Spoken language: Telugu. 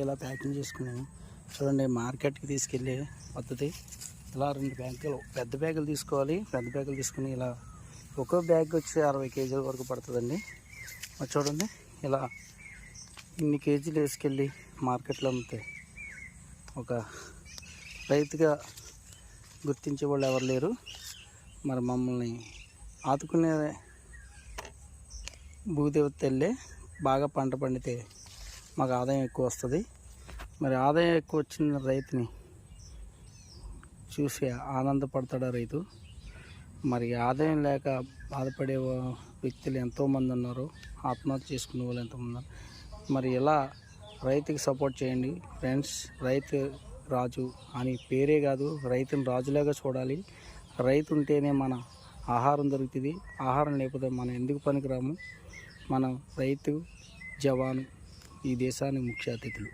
ఇలా ప్యాకింగ్ చేసుకున్నాము. చూడండి మార్కెట్కి తీసుకెళ్ళే పద్ధతి. ఇలా రెండు బ్యాగులు పెద్ద బ్యాగులు తీసుకోవాలి. పెద్ద బ్యాగులు తీసుకుని ఇలా ఒక్కో బ్యాగ్ వచ్చి అరవై కేజీల వరకు పడుతుందండి. మరి చూడండి ఇలా ఇన్ని కేజీలు వేసుకెళ్ళి మార్కెట్లో అమ్మితే ఒక రైతుగా గుర్తించే వాళ్ళు ఎవరు లేరు. మరి మమ్మల్ని ఆదుకునే భూదేవత తెల్లే బాగా పంట పండితే మాకు ఆదాయం ఎక్కువ వస్తుంది. మరి ఆదాయం ఎక్కువ వచ్చిన రైతుని చూసి ఆనందపడతాడు రైతు? మరి ఆదాయం లేక బాధపడే వ్యక్తులు ఎంతోమంది ఉన్నారు. ఆత్మహత్య చేసుకునే వాళ్ళు ఎంతోమంది ఉన్నారు. మరి ఇలా రైతుకి సపోర్ట్ చేయండి? ఫ్రెండ్స్ రైతు రాజు అని పేరే కాదు రైతుని రాజులాగా చూడాలి. రైతు ఉంటేనే మన ఆహారం దొరుకుతుంది. ఆహారం లేకపోతే మనం ఎందుకు పనికిరాము? మనం రైతు జవాను ఈ దేశానికి ముఖ్య అతిథులు.